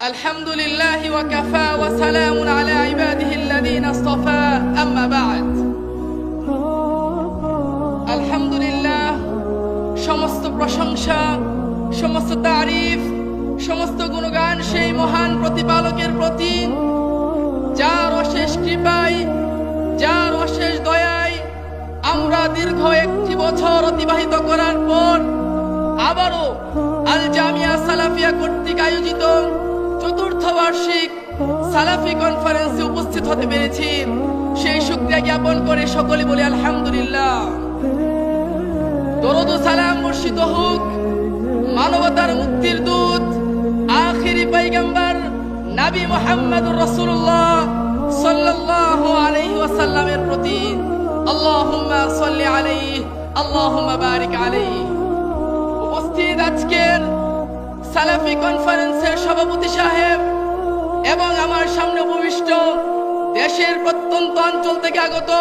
الحمد لله وكفى وسلام على عباده الذين اصطفى أما بعد আলহামদুলিল্লাহ সমস্ত প্রশংসা সমস্ত তারিফ সমস্ত গুণগান সেই মহান প্রতিপালকের প্রতি যার অশেষ কৃপায় যার অশেষ দয়ায় আমরা দীর্ঘ একটি বছর অতিবাহিত করার পর আবারও আল চতুর্থ বার্ষিক সালাফি কনফারেন্সে উপস্থিত হতে পেরেছি। সেই শুক্রিয়া জ্ঞাপন করে সকলে বলে, আলহামদুলিল্লাহ। দরুদ সালাম বর্ষিত হোক। মানবতার মুক্তির দূত, আখিরি পৈগম্বর নবী মুহাম্মদুর রাসূলুল্লাহ সাল্লাল্লাহু আলাইহি ওয়াসাল্লামের প্রতি। আল্লাহুম্মা সাল্লি আলাইহি, আল্লাহুম্মা বারিক আলাইহি। উপস্থিত আজকের সালাফি কনফারেন্সের সভাপতি সাহেব আমার সামনে উপবিষ্ট দেশের প্রত্যন্ত অঞ্চল থেকে আগত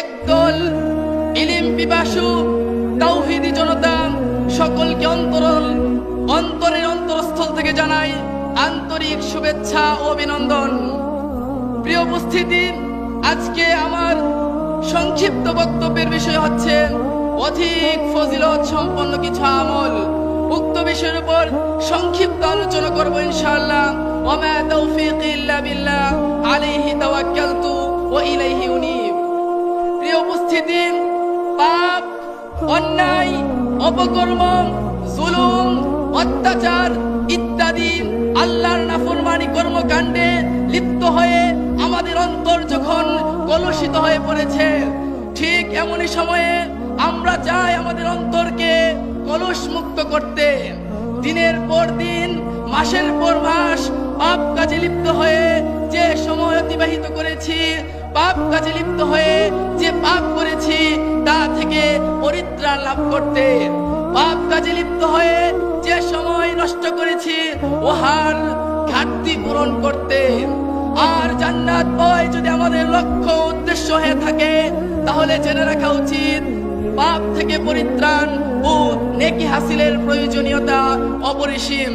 একদল ইলিম পিপাসু তাওহিদি জনতা সকলকে অন্তরল অন্তরের অন্তরস্থল থেকে জানাই আন্তরিক শুভেচ্ছা ও অভিনন্দন। প্রিয় উপস্থিতি, আজকে আমার সংক্ষিপ্ত বক্তব্যের বিষয় হচ্ছে অধিক ফজিলত সম্পন্ন কিছু আমল। বিষয়ের উপর সংক্ষিপ্ত আলোচনা করব ইনশাআল্লাহ। প্রিয় উপস্থিতি, পাপ, অন্যায়, অপকর্ম, জুলুম, অত্যাচার ইত্যাদি আল্লাহর নাফরমানি কর্মকাণ্ডে লিপ্ত হয়ে আমাদের অন্তর যখন কলুষিত হয়ে পড়েছে, ঠিক এমনই সময়ে আমরা চাই আমাদের অন্তরকে কলুষ মুক্ত করতে দিনের পর দিন, মাসের পর মাস পাপ কাজে লিপ্ত হয়ে যে সময় অতিবাহিত করেছি, পাপ কাজে লিপ্ত হয়ে যে পাপ করেছি, তা থেকে পরিত্রাণ লাভ করতে পাপ কাজে লিপ্ত হয়ে যে সময় নষ্ট করেছি ওহার ঘাটতি পূরণ করতে। আর জান্নাত পাওয়াই যদি আমাদের লক্ষ্য উদ্দেশ্য হয়ে থাকে, তাহলে জেনে রাখা উচিত, পাপ থেকে পরিত্রাণ ও নেকি হাসিলের প্রয়োজনীয়তা অপরিসীম।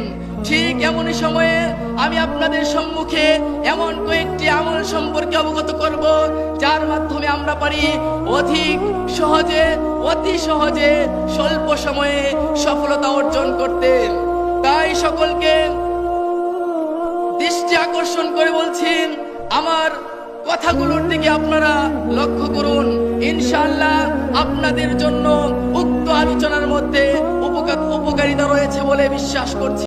ঠিক এমনই সময়ে আমি আপনাদের সম্মুখে এমন কয়েকটি আমল সম্পর্কে অবগত করব, যার মাধ্যমে আমরা পারি অধিক সহজে, অতি সহজে স্বল্প সময়ে সফলতা অর্জন করতে। তাই সকলকে দৃষ্টি আকর্ষণ করে বলছেন আমার কথাগুলোর দিকে আপনারা লক্ষ্য করুন। ইনশাল্লাহ আপনাদের জন্য উক্ত আলোচনার মধ্যে উপকার উপকারিতা রয়েছে বলে বিশ্বাস করছি।